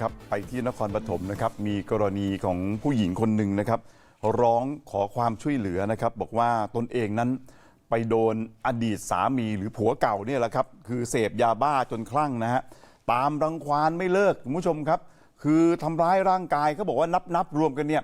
ครับไปที่นครปฐมนะครับมีกรณีของผู้หญิงคนหนึ่งนะครับ ร้องขอความช่วยเหลือนะครับ บอกว่าตนเองนั้นไปโดนอดีตสามีหรือผัวเก่าเนี่ยแหละครับ คือเสพยาบ้าจนคลั่งนะฮะตามรังควานไม่เลิกคุณผู้ชมครับ คือทำร้ายร่างกายเขาบอกว่านับนับรวมกันเนี่ย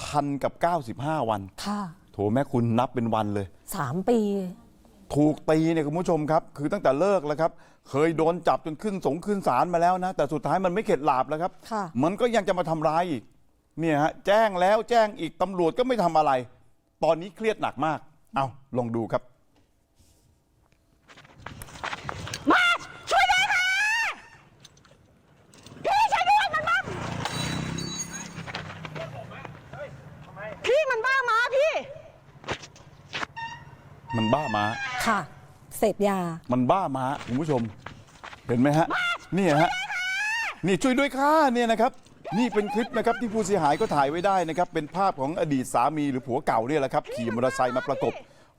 พันกับ 95 วัน ค่ะ โถแม่คุณนับเป็นวันเลยสามปี ถูกตีเนี่ยคุณผู้ชมครับ คือตั้งแต่เลิกแล้วครับ เคยโดนจับจนขึ้นสงขึ้นศาลมาแล้วนะ แต่สุดท้ายมันไม่เข็ดหลาบแล้วครับ ค่ะ มันก็ยังจะมาทำร้ายอีกเนี่ยฮะแจ้งแล้วแจ้งอีกตำรวจก็ไม่ทำอะไร ตอนนี้เครียดหนักมาก เอาลองดูครับ มาช่วยด้วยค่ะ พี่ช่วยด้วยมันบ้าพี่มันบ้ามาพี่ มันบ้ามา ค่ะ เสพยา มันบ้ามาคุณผู้ชม เห็นไหมฮะ นี่ฮะ นี่ช่วยด้วยค่ะเนี่ยนะครับ นี่เป็นคลิปนะครับที่ผู้เสียหายก็ถ่ายไว้ได้นะครับ เป็นภาพของอดีตสามีหรือผัวเก่าเนี่ยแหละครับ ขี่มอเตอร์ไซค์มาประกบ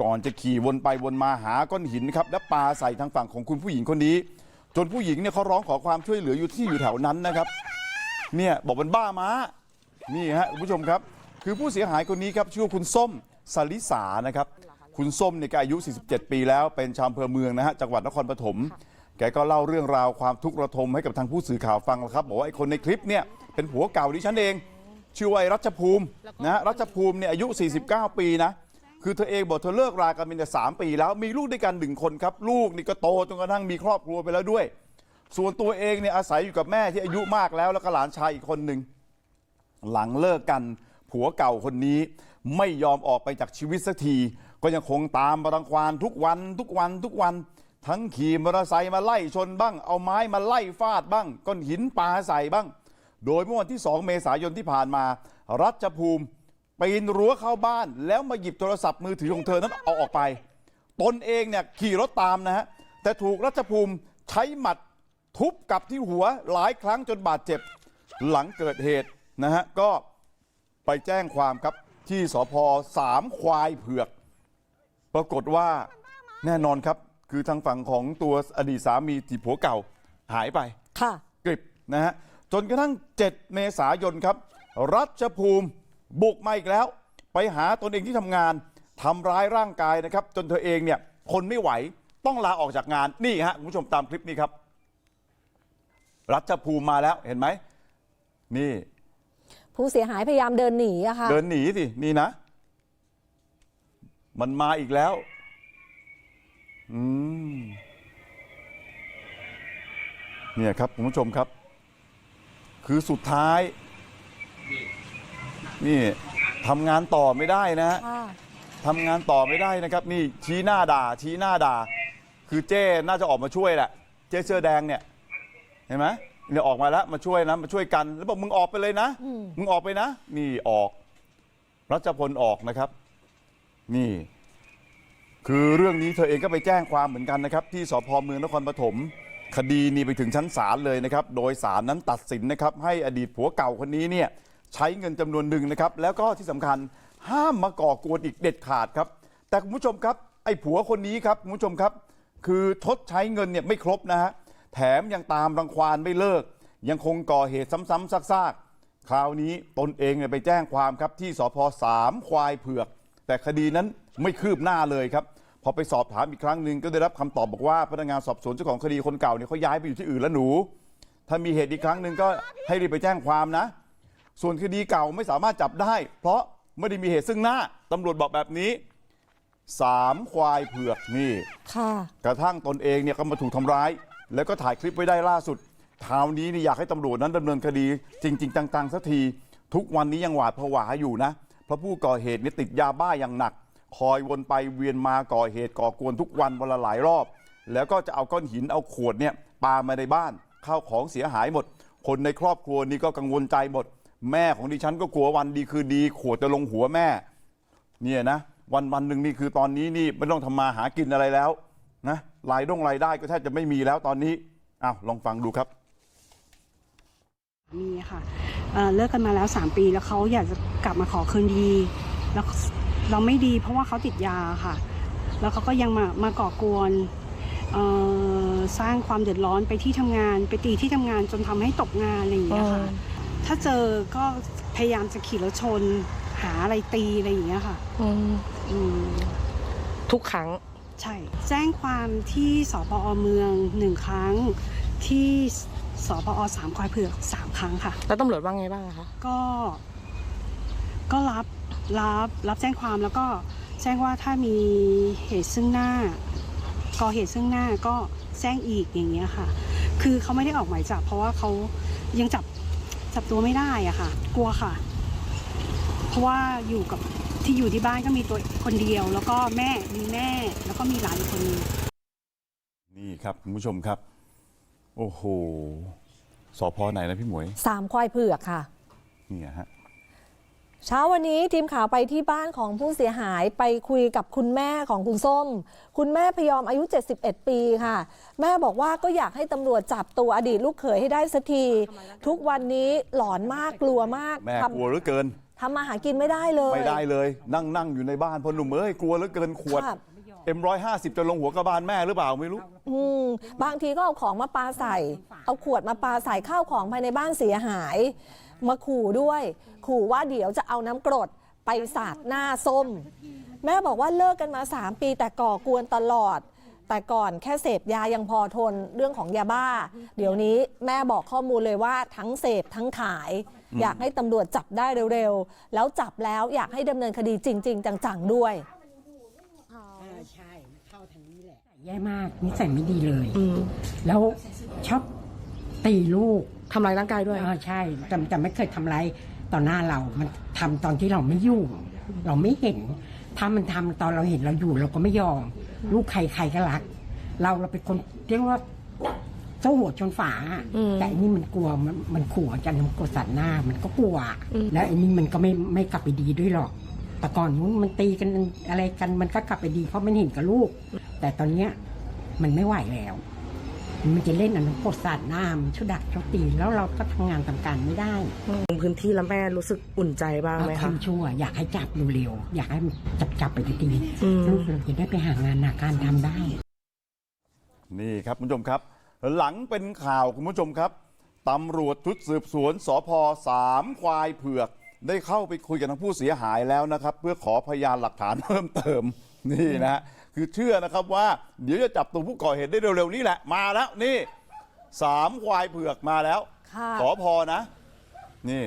ก่อนจะขี่วนไปวนมาหาก้อนหินครับและปาใส่ทางฝั่งของคุณผู้หญิงคนนี้ จนผู้หญิงเนี่ยเขาร้องขอความช่วยเหลืออยู่ที่อยู่แถวนั้นนะครับ เนี่ยบอกมันบ้าม้านี่ฮะคุณผู้ชมครับ คือผู้เสียหายคนนี้ครับชื่อว่าคุณส้มสลิสานะครับ คุณส้มเนี่ยแกอายุ 47 ปีแล้วเป็นชาวอำเภอเมืองนะฮะจังหวัดนครปฐมแกก็เล่าเรื่องราวความทุกข์ระทมให้กับทางผู้สื่อข่าวฟังแล้วครับบอกว่าไอ้คนในคลิปเนี่ยเป็นผัวเก่าดิฉันเอง ชื่อว่าไอ้รัชภูมินะฮะรัชภูมิเนี่ยอายุ 49 ปีนะคือเธอเองบอกเธอเลิกรากันเป็นแต่สามปีแล้วมีลูกด้วยกันหนึ่งคนครับ ลูกนี่ก็โตจนกระทั่งมีครอบครัวไปแล้วด้วย ส่วนตัวเองเนี่ยอาศัยอยู่กับแม่ที่อายุมากแล้วแล้วก็หลานชายอีกคนหนึ่งหลังเลิกกันผัวเก่าคนนี้ไม่ยอมออกไปจากชีวิตสักที ก็ยังคงตามมารังควานทุกวันทุกวันทุกวัน ทั้งขี่มอเตอร์ไซค์มาไล่ชนบ้าง เอาไม้มาไล่ฟาดบ้างก้อนหินปาใส่บ้าง โดยเมื่อวันที่ 2 เมษายนที่ผ่านมา รัชภูมิปีนรั้วเข้าบ้าน แล้วมาหยิบโทรศัพท์มือถือของเธอนั้นเอาออกไป ตนเองเนี่ยขี่รถตามนะฮะแต่ถูกรัชภูมิใช้หมัดทุบกลับที่หัวหลายครั้งจนบาดเจ็บหลังเกิดเหตุนะฮะก็ไปแจ้งความครับที่สพสามควายเผือก ปรากฏว่าแน่นอนครับ คือทางฝั่งของตัวอดีตสามีที่ผัวเก่าหายไปค่ะกริบนะฮะจนกระทั่ง 7 เมษายนครับ รัชภูมิบุกมาอีกแล้ว ไปหาตนเองที่ทำงานทำร้ายร่างกายนะครับ จนเธอเองเนี่ยทนไม่ไหวต้องลาออกจากงานนี่ฮะคุณผู้ชมตามคลิปนี้ครับ รัชภูมิมาแล้วเห็นไหมนี่ ผู้เสียหายพยายามเดินหนีอะค่ะ เดินหนีสินี่นะ มันมาอีกแล้ว อืม เนี่ยครับคุณผู้ชมครับ คือสุดท้าย นี่ทำงานต่อไม่ได้นะฮะค่ะทำงานต่อไม่ได้นะครับ นี่ชี้หน้าด่า ชี้หน้าด่า คือเจ้น่าจะออกมาช่วยแหละ เจ้เสื้อแดงเนี่ย เห็นไหมเนี่ยออกมาแล้วมาช่วยนะมาช่วยกัน แล้วบอกมึงออกไปเลยนะ อืม มึงออกไปนะ นี่ออก รัชพลออกนะครับ นี่ คือเรื่องนี้เธอเองก็ไปแจ้งความเหมือนกันนะครับ ที่สพเมืองนครปฐมคดีนี้ไปถึงชั้นศาลเลยนะครับ โดยศาลนั้นตัดสินนะครับ ให้อดีตผัวเก่าคนนี้เนี่ยใช้เงินจำนวนหนึ่งนะครับ แล้วก็ที่สำคัญห้ามมาก่อกวนอีกเด็ดขาดครับ แต่คุณผู้ชมครับ ไอ้ผัวคนนี้ครับคุณผู้ชมครับ คือชดใช้เงินเนี่ยไม่ครบนะฮะแถมยังตามรังควานไม่เลิก ยังคงก่อเหตุซ้ำๆซากๆคราวนี้ตนเองเนี่ยไปแจ้งความครับที่สพสามควายเผือก แต่คดีนั้นไม่คืบหน้าเลยครับพอไปสอบถามอีกครั้งหนึ่งก็ได้รับคำตอบบอกว่าพนักงานสอบสวนเจ้าของคดีคนเก่าเนี่ยเขาย้ายไปอยู่ที่อื่นแล้วหนู ถ้ามีเหตุอีกครั้งหนึ่งก็ให้รีบไปแจ้งความนะ ส่วนคดีเก่าไม่สามารถจับได้ เพราะไม่ได้มีเหตุซึ่งหน้าตำรวจบอกแบบนี้สามควายเผือกนี่ค่ะกระทั่งตนเองเนี่ยก็มาถูกทำร้าย แล้วก็ถ่ายคลิปไว้ได้ล่าสุดคราวนี้นี่อยากให้ตำรวจนั้นดำเนินคดี จริง ๆ จังๆสักที ทุกวันนี้ยังหวาดผวาอยู่นะ เพราะผู้ก่อเหตุเนี่ยติดยาบ้าอย่างหนัก คอยวนไปเวียนมาก่อเหตุก่อกวนทุกวันวันละหลายรอบ แล้วก็จะเอาก้อนหินเอาขวดเนี่ยปามาในบ้านข้าวของเสียหายหมด คนในครอบครัวนี้ก็กังวลใจหมด แม่ของดิฉันก็กลัววันดีคือดี ขวดจะลงหัวแม่ เนี่ยนะ วันวันหนึ่งนี่คือตอนนี้นี่ไม่ต้องทำมาหากินอะไรแล้วนะรายดงรายได้ก็แทบจะไม่มีแล้วตอนนี้อ้าวลองฟังดูครับ มีค่ะ เอ่อเลิกกันมาแล้ว 3 ปีแล้วเขาอยากจะกลับมาขอคืนดี แล้วเราไม่ดีเพราะว่าเขาติดยาค่ะ แล้วเขาก็ยังมามาก่อกวนเอ่อสร้างความเดือดร้อนไปที่ทำงาน ไปตีที่ทำงานจนทำให้ตกงานอะไรอย่างเงี้ยค่ะถ้าเจอก็พยายามจะขี่รถชน หาอะไรตีอะไรอย่างเงี้ยค่ะอืมอืมทุกครั้งใช่ แจ้งความที่สปอเมืองหนึ่งครั้งที่ สปอสามควายเผือกสามครั้งค่ะ แล้วตำรวจว่าไงบ้างอะคะ ก็ ก็รับรับรับแจ้งความแล้วก็แจ้งว่าถ้ามีเหตุซึ่งหน้าก่อเหตุซึ่งหน้าก็แจ้งอีกอย่างเงี้ยค่ะ คือเขาไม่ได้ออกหมายจับ เพราะว่าเขายังจับจับตัวไม่ได้อะค่ะ กลัวค่ะ เพราะว่าอยู่กับที่อยู่ที่บ้านก็มีตัวคนเดียว แล้วก็แม่มีแม่แล้วก็มีหลานอีกคนนึงนี่ครับคุณผู้ชมครับ โอ้โหสพไหนนะพี่หมวยสามควายเผือกค่ะ เนี่ยฮะ เช้าวันนี้ทีมข่าวไปที่บ้านของผู้เสียหายไปคุยกับคุณแม่ของคุณส้ม คุณแม่พยอมอายุ 71 ปีค่ะ แม่บอกว่าก็อยากให้ตำรวจจับตัวอดีตลูกเขยให้ได้สักที ทุกวันนี้หลอนมากกลัวมากแม่ทกลัวเหลือเกินำทำมาหากินไม่ได้เลย ไม่ได้เลย นั่งนั่งอยู่ในบ้านพอหนุ่มเอ้ยกลัวเหลือเกินขวด ครับ เอ็มร้อยห้าสิบจะลงหัวกระบาลแม่หรือเปล่าไม่รู้ อืมบางทีก็เอาของมาปาใส่ เอาขวดมาปาใส่ข้าวของภายในบ้านเสียหาย มาขู่ด้วย ขู่ว่าเดี๋ยวจะเอาน้ำกรดไปสาดหน้าส้ม แม่บอกว่าเลิกกันมา 3 ปีแต่ก่อกวนตลอด แต่ก่อนแค่เสพยายังพอทนเรื่องของยาบ้า เดี๋ยวนี้แม่บอกข้อมูลเลยว่าทั้งเสพทั้งขาย อยากให้ตำรวจจับได้เร็วๆ แล้วจับแล้วอยากให้ดำเนินคดีจริง ๆ จังๆด้วย เออใช่มันเข้าทางนี้ แหละแย่มากนิสัยไม่ดีเลย อืมแล้วชอบตีลูกทำร้ายร่างกายด้วยเออใช่แต่แต่ไม่เคยทำร้ายต่อหน้าเรา มันทำตอนที่เราไม่อยู่ เราไม่เห็น ถ้ามันทำตอนเราเห็นเราอยู่ เราก็ไม่ยอม ลูกใครใครก็รัก เราเราเป็นคนเรียกว่าเจ้าหัวชนฝาอะอืม แต่อันนี้มันกลัวมันมันขู่กันมันกดสัตว์หน้า มันก็กลัว แล้วอันนี้มันก็ไม่ไม่กลับไปดีด้วยหรอก แต่ก่อนนู้นมันตีกันอะไรกันมันก็กลับไปดี เพราะมันเห็นกับลูก แต่ตอนเนี้ยมันไม่ไหวแล้ว มันจะเล่นอันนั้นกดสัตว์หน้ามันชุดดักชุดตี แล้วเราก็ทำงานทำการไม่ได้ลงพื้นที่แล้วแม่รู้สึกอุ่นใจบ้างไหมเอาคะคำชั่ว อยากให้จับเร็วๆอยากให้มันจับจับไปทีอืมๆลูกเราจะได้ไปหางานหาการทำได้ นี่ครับคุณผู้ชมครับ หลังเป็นข่าวคุณผู้ชมครับตำรวจชุดสืบสวนสพสามควายเผือก ได้เข้าไปคุยกับทางผู้เสียหายแล้วนะครับ เพื่อขอพยานหลักฐานเพิ่มเติมนี่นะฮะ คือเชื่อนะครับว่าเดี๋ยวจะจับตัวผู้ก่อเหตุได้เร็วๆนี้แหละมาแล้วนี่สามควายเผือกมาแล้วค่ะสพนะ นี่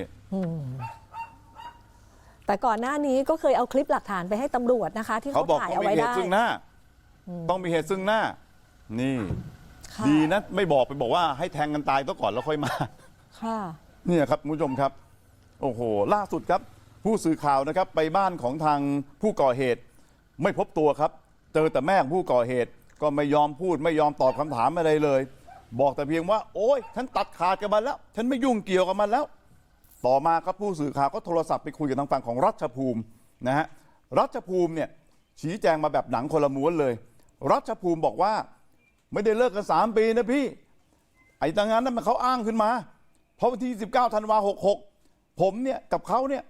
แต่ก่อนหน้านี้ก็เคยเอาคลิปหลักฐานไปให้ตำรวจนะคะ ที่เขาเขาบอกถ่ายต้องเอามีไว้เหได้ตุซึ่งหน้า ต้องมีเหตุซึ่งหน้า นี่ ค่ะ ดีนะไม่บอกไปบอกว่าให้แทงกันตายซะก่อนแล้วค่อยมา ค่ะ เนี่ยครับคุณผู้ชมครับ โอ้โห ล่าสุดครับ ผู้สื่อข่าวนะครับ ไปบ้านของทางผู้ก่อเหตุ ไม่พบตัวครับ เจอแต่แม่ของผู้ก่อเหตุ ก็ไม่ยอมพูดไม่ยอมตอบคำถามอะไรเลย บอกแต่เพียงว่า โอ้ยฉันตัดขาดกับมันแล้ว ฉันไม่ยุ่งเกี่ยวกับมันแล้ว ต่อมาครับผู้สื่อข่าวก็โทรศัพท์ไปคุยกับทางฝั่งของรัชภูมินะฮะรัชภูมิเนี่ยชี้แจงมาแบบหนังคนละม้วนเลย รัชภูมิบอกว่าไม่ได้เลิกกันสามปีนะพี่ ไอ้ตังนั้นนั้นมันเขาอ้างขึ้นมา เพราะวันที่19ธันวา66 ผมเนี่ยกับเขาเนี่ย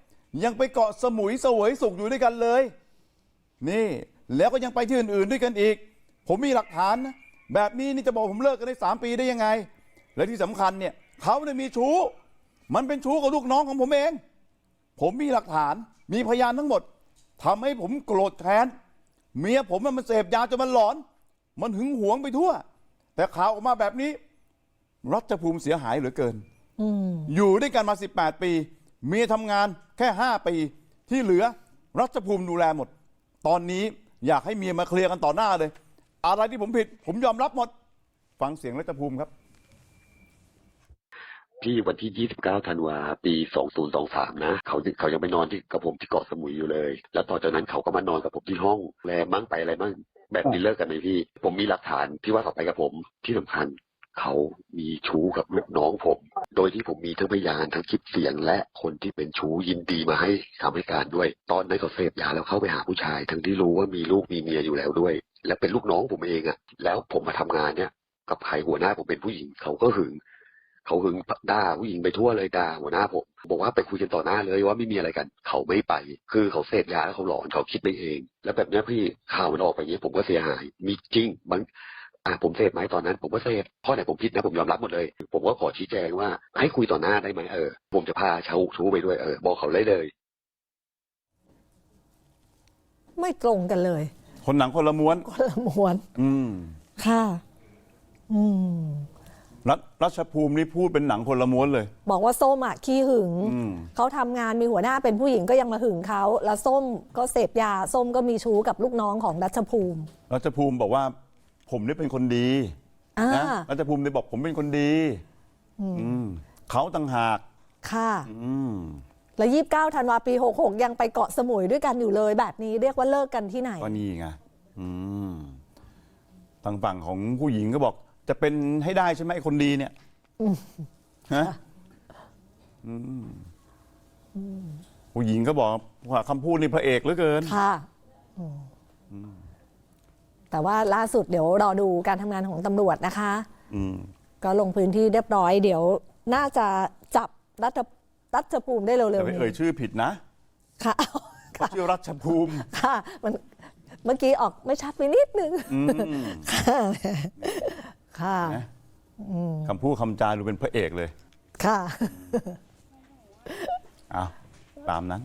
ยังไปเกาะสมุยเสวยสุขอยู่ด้วยกันเลย นี่ แล้วก็ยังไปที่อื่นๆด้วยกันอีก ผมมีหลักฐานนะแบบนี้นี่จะบอกผมเลิกกันได้3ปีได้ยังไง และที่สำคัญเนี่ยเขาเนี่ยมีชู้ มันเป็นชู้กับลูกน้องของผมเอง ผมมีหลักฐานมีพยานทั้งหมดทำให้ผมโกรธแค้นเมียผมน่ะมันเสพยาจนมันหลอน มันหึงหวงไปทั่ว แต่ข่าวออกมาแบบนี้รัชภูมิเสียหายเหลือเกินอืมอยู่ด้วยกันมา 18 ปี เมียทำงานแค่ 5 ปี ที่เหลือรัชภูมิดูแลหมด ตอนนี้ อยากให้เมียมาเคลียร์กันต่อหน้าเลย อะไรที่ผมผิด ผมยอมรับหมด ฟังเสียงรัตภูมิครับพี่วันที่ 29 ธันวา ปี 2023 นะ เขาเขายังไปนอนที่กับผมที่เกาะสมุยอยู่เลย แล้วต่อจากนั้นเขาก็มานอนกับผมที่ห้องแรมมั่งไปอะไรมั่งแบบนี้เลิกกันไหมพี่ ผมมีหลักฐานที่ว่าเขาไปกับผมที่สำคัญ เขามีชู้กับลูกน้องผม โดยที่ผมมีทั้งพยานทั้งคลิปเสียงและคนที่เป็นชู้ยินดีมาให้คำให้การด้วย ตอนนั้นเขาเสพยาแล้วเข้าไปหาผู้ชาย ทั้งที่รู้ว่ามีลูกมีเมียอยู่แล้วด้วย และเป็นลูกน้องผมเองอะแล้วผมมาทำงานเนี่ยกับใครหัวหน้าผมเป็นผู้หญิงเขาก็หึงเขาหึงด่าผู้หญิงไปทั่วเลยด่าหัวหน้าผมบอกว่าไปคุยกันต่อหน้าเลยว่าไม่มีอะไรกัน เขาไม่ไป คือเขาเสพยาแล้วเขาหลอนเขาคิดไปเอง แล้วแบบนี้พี่ข่าวมันออกไปอย่างเงี้ยผมก็เสียหาย มีจริงบาง อะผมเสพไหมตอนนั้น ผมก็เสพข้อไหนผมผิดนะผมยอมรับหมดเลย ผมก็ขอชี้แจงว่าให้คุยต่อหน้าได้ไหมเออผมจะพาชาวชู้ไปด้วยเออบอกเขาเลยเลย ไม่ตรงกันเลย คนหนังคนละม้วน คนละม้วน อืมค่ะ อืมรัฐรัชภูมินี่พูดเป็นหนังคนละม้วนเลย บอกว่าส้มอะขี้หึง อืม เขาทำงานมีหัวหน้าเป็นผู้หญิงก็ยังมาหึงเขา แล้วส้มก็เสพยา ส้มก็มีชู้กับลูกน้องของรัชภูมิ รัชภูมิบอกว่า ผมนี่เป็นคนดีอ่านะรัชภูมิเนี่ยบอกผมเป็นคนดี อืมเขาต่างหาก ค่ะ อืม แล้วยี่สิบเก้าธันวาปีหกหกยังไปเกาะสมุยด้วยกันอยู่เลยแบบนี้เรียกว่าเลิกกันที่ไหน ก็นี่ไงอืมทางฝั่งของผู้หญิงก็บอก จะเป็นให้ได้ใช่ไหมไอ้คนดีเนี่ยฮะอืมผู้หญิงก็บอกว่าคำพูดนี่พระเอกเหลือเกิน ค่ะ อืม แต่ว่าล่าสุดเดี๋ยวรอดูการทำงานของตำรวจนะคะ อืม ก็ลงพื้นที่เรียบร้อย เดี๋ยวน่าจะจับรัฐรัฐภูมิได้เร็วแต่ๆไปนี้เอ่ยชื่อผิดนะค่ะเขาชื่อรัชภูมิค่ะ มันเมื่อกี้ออกไม่ชัดไปนิดนึง อืมค่ะค่ะ นะคำพูดคำจาดูเป็นพระเอกเลยค่ะเอาตามนั้น